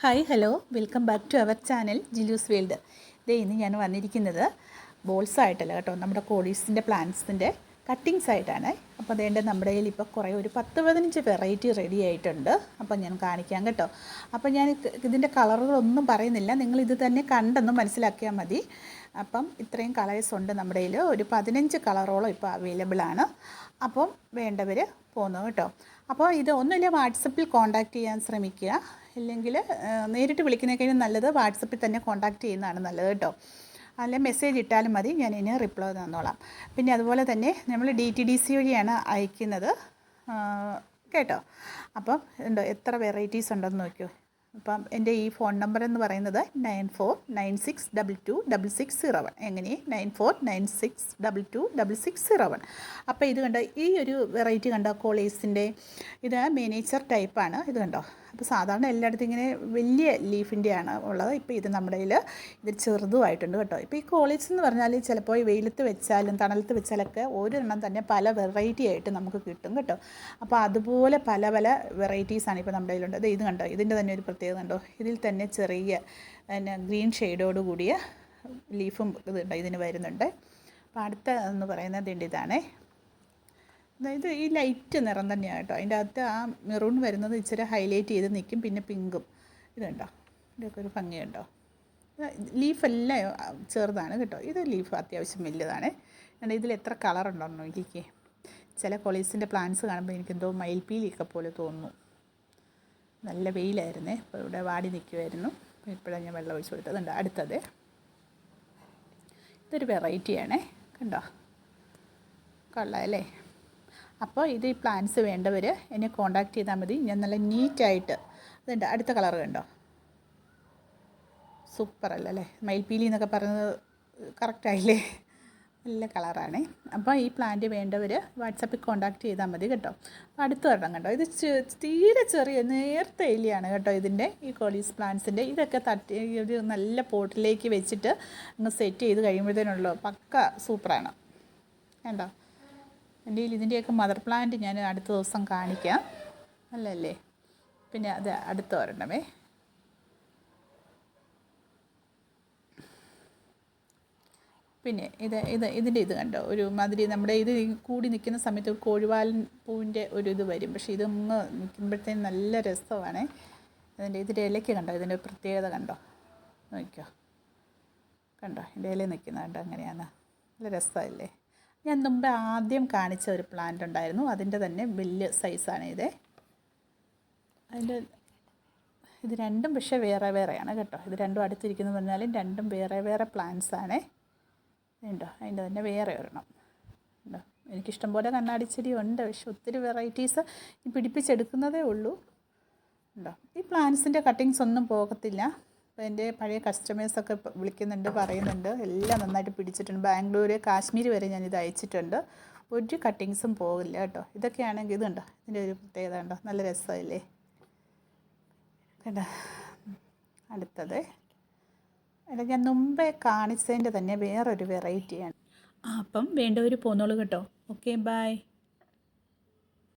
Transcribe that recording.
Hi hello welcome back to our channel Jilu's world ഇതേ ഇന്ന് ഞാൻ വന്നിരിക്കുന്നത് ബോൾസ് ആയിട്ടല്ല കേട്ടോ. നമ്മുടെ കോളീസിന്റെ പ്ലാന്റ്സിന്റെ കട്ടിങ്സ് ആയിട്ടാണ്. അപ്പോൾ അതേണ്ട നമ്മുടെ കയ്യിൽ ഇപ്പോൾ കുറേ ഒരു പത്ത് പതിനഞ്ച് വെറൈറ്റി റെഡി ആയിട്ടുണ്ട്. അപ്പോൾ ഞാൻ കാണിക്കാം കേട്ടോ. അപ്പോൾ ഞാൻ ഇത് ഇതിന്റെ കളറുകളൊന്നും പറയുന്നില്ല. നിങ്ങൾ ഇത് തന്നെ കണ്ടെന്ന് മനസ്സിലാക്കിയാൽ മതി. അപ്പം ഇത്രയും കളേഴ്സ് ഉണ്ട് നമ്മുടെ കയ്യിൽ. ഒരു പതിനഞ്ച് കളറോളം ഇപ്പോൾ അവൈലബിൾ ആണ്. അപ്പം വേണ്ടവർ പോന്നു കേട്ടോ. അപ്പോൾ ഇത് ഒന്നുമില്ല വാട്സപ്പിൽ കോൺടാക്റ്റ് ചെയ്യാൻ ശ്രമിക്കുക. ഇല്ലെങ്കിൽ നേരിട്ട് വിളിക്കുന്നതിനേക്കാളും നല്ലത് വാട്സപ്പിൽ തന്നെ കോൺടാക്റ്റ് ചെയ്യുന്നതാണ് നല്ലത് കേട്ടോ. അല്ലെ മെസ്സേജ് ഇട്ടാലും മതി. ഞാൻ ഇനി റിപ്ലൈ തന്നോളാം. പിന്നെ അതുപോലെ തന്നെ നമ്മൾ ഡി ടി ഡി സി വഴിയാണ് അയക്കുന്നത്. കേട്ടോ? അപ്പം ഉണ്ടോ എത്ര വെറൈറ്റീസ് ഉണ്ടെന്ന് നോക്കിയോ? അപ്പം എന്റെ ഈ ഫോൺ നമ്പർ എന്ന് പറയുന്നത് nine four nine six double two double six zero one എങ്ങനെ nine four nine six double two double six zero one അപ്പോൾ ഇത് കണ്ടോ ഈ ഒരു വെറൈറ്റി കണ്ടോ കോളേഴ്സിന്റെ ഇത് മിനിച്ചർ ടൈപ്പാണ് ഇത് കണ്ടോ? അപ്പോൾ സാധാരണ എല്ലായിടത്തും ഇങ്ങനെ വലിയ ലീഫിന്റെയാണ് ഉള്ളത്. ഇപ്പോൾ ഇത് നമ്മുടെ കയ്യിൽ ഇത് ചെറുതുമായിട്ടുണ്ട് കേട്ടോ. ഇപ്പോൾ ഈ കോളേജ് എന്ന് പറഞ്ഞാൽ ചിലപ്പോൾ ഈ വെയിലത്ത് വെച്ചാലും തണലത്ത് വെച്ചാലൊക്കെ ഒരെണ്ണം തന്നെ പല വെറൈറ്റി ആയിട്ട് നമുക്ക് കിട്ടും കേട്ടോ. അപ്പോൾ അതുപോലെ പല പല വെറൈറ്റീസാണ് ഇപ്പോൾ നമ്മുടെ കയ്യിലുണ്ട്. ഇത് കണ്ടോ? ഇതിന്റെ തന്നെ ഒരു പ്രത്യേകത കണ്ടോ? ഇതിൽ തന്നെ ചെറിയ പിന്നെ ഗ്രീൻ ഷെയ്ഡോട് കൂടിയ ലീഫും ഇതുണ്ട് ഇതിന് വരുന്നുണ്ട്. അപ്പോൾ അടുത്ത എന്ന് പറയുന്നത് ഇതാണേ. അതായത് ഈ ലൈറ്റ് നിറം തന്നെയാണ് കേട്ടോ. അതിന്റെ അകത്ത് ആ മെറൂൺ വരുന്നത് ഇച്ചിരി ഹൈലൈറ്റ് ചെയ്ത് നിൽക്കും പിന്നെ പിങ്കും. ഇതുണ്ടോ ഇതൊക്കെ ഒരു ഭംഗിയുണ്ടോ ലീഫെല്ലാം ചെറുതാണ് കേട്ടോ. ഇത് ലീഫ് അത്യാവശ്യം വലുതാണ്. കാരണം ഇതിൽ എത്ര കളറുണ്ടോന്ന് നോക്കിക്കേ. ചില കൊളീസിന്റെ പ്ലാന്റ്സ് കാണുമ്പോൾ എനിക്ക് എന്തോ മയിൽപ്പീലിയൊക്കെ പോലെ തോന്നുന്നു. നല്ല വെയിലായിരുന്നേ ഇപ്പോൾ ഇവിടെ വാടി നിൽക്കുമായിരുന്നു ഇപ്പോഴാണ് ഞാൻ വെള്ളം ഒഴിച്ച് കൊടുത്തത്. ഉണ്ട് അടുത്തത്. ഇതൊരു വെറൈറ്റിയാണേ. കണ്ടോ? കൊള്ളാം അല്ലേ? അപ്പോൾ ഇത് ഈ പ്ലാന്റ്സ് വേണ്ടവർ എന്നെ കോണ്ടാക്ട് ചെയ്താൽ മതി. ഞാൻ നല്ല നീറ്റായിട്ട് അതുണ്ട് അടുത്ത കളർ കണ്ടോ? സൂപ്പർ അല്ലല്ലേ മയിൽപ്പീലി എന്നൊക്കെ പറയുന്നത് കറക്റ്റായില്ലേ നല്ല കളറാണേ അപ്പോൾ ഈ പ്ലാന്റ് വേണ്ടവർ വാട്സപ്പിൽ കോണ്ടാക്ട് ചെയ്താൽ മതി കേട്ടോ. അപ്പോൾ അടുത്ത ഒരെണ്ണം കണ്ടോ? ഇത് തീരെ ചെറിയ നേർത്ത എലിയാണ് കേട്ടോ ഇതിന്റെ ഈ കോളീസ് പ്ലാന്റ്സിന്റെ ഇതൊക്കെ തട്ടി ഒരു നല്ല പോട്ടിലേക്ക് വെച്ചിട്ട് അങ്ങ് സെറ്റ് ചെയ്ത് കഴിയുമ്പോഴത്തേനുള്ളൂ. പക്ക സൂപ്പറാണ് കണ്ടോ? എന്റെ കയ്യിൽ ഇതിന്റെയൊക്കെ മദർ പ്ലാന്റ് ഞാൻ അടുത്ത ദിവസം കാണിക്കാം. അല്ലല്ലേ പിന്നെ അത് അടുത്ത് വരണമേ. പിന്നെ ഇത് ഇത് ഇതിന്റെ ഇത് കണ്ടോ? ഒരു മാതിരി നമ്മുടെ ഇത് കൂടി നിൽക്കുന്ന സമയത്ത് ഒരു കോഴിവാലൻ പൂവിന്റെ ഒരു ഇത് വരും. പക്ഷേ ഇത് ഒന്ന് നിൽക്കുമ്പോഴത്തേന് നല്ല രസമാണ്. അതിന്റെ ഇതിന്റെ ഇലയ്ക്ക് കണ്ടോ? ഇതിന്റെ പ്രത്യേകത കണ്ടോ? നോക്കിയോ കണ്ടോ? എന്റെ ഇല നിൽക്കുന്ന കണ്ടോ? അങ്ങനെയാണ്. നല്ല രസമല്ലേ ഞാൻ മുമ്പ് ആദ്യം കാണിച്ച ഒരു പ്ലാന്റ് ഉണ്ടായിരുന്നു. അതിന്റെ തന്നെ വലിയ സൈസാണ് ഇത്. അതിന്റെ ഇത് രണ്ടും പക്ഷേ വേറെ വേറെയാണ് കേട്ടോ. ഇത് രണ്ടും അടുത്തിരിക്കുന്നു പറഞ്ഞാലും രണ്ടും വേറെ വേറെ പ്ലാന്റ്സ് ആണ്. ഉണ്ടോ അതിന്റെ തന്നെ വേറെ ഒരെണ്ണം. ഉണ്ടോ എനിക്കിഷ്ടം പോലെ കണ്ണാടിച്ചെടി ഉണ്ട്. പക്ഷെ ഒത്തിരി വെറൈറ്റീസ് പിടിപ്പിച്ചെടുക്കുന്നതേ ഉള്ളൂ. ഉണ്ടോ ഈ പ്ലാന്റ്സിന്റെ കട്ടിങ്സ് ഒന്നും പോകത്തില്ല. അപ്പോൾ എന്റെ പഴയ കസ്റ്റമേഴ്സൊക്കെ വിളിക്കുന്നുണ്ട് പറയുന്നുണ്ട്. എല്ലാം നന്നായിട്ട് പിടിച്ചിട്ടുണ്ട്. ബാംഗ്ലൂർ കാശ്മീർ വരെ ഞാനിത് അയച്ചിട്ടുണ്ട്. ഒരു കട്ടിങ്സും പോകില്ല കേട്ടോ. ഇതൊക്കെയാണെങ്കിൽ ഇതുണ്ടോ ഇതിന്റെ ഒരു പ്രത്യേകത ഉണ്ടോ നല്ല രസമല്ലേ? കേട്ടോ അടുത്തത്. അല്ല ഞാൻ മുമ്പേ കാണിച്ചതിന്റെ തന്നെ വേറൊരു വെറൈറ്റിയാണ് അപ്പം വേണ്ടവർ പോന്നോളൂ കേട്ടോ. Okay bye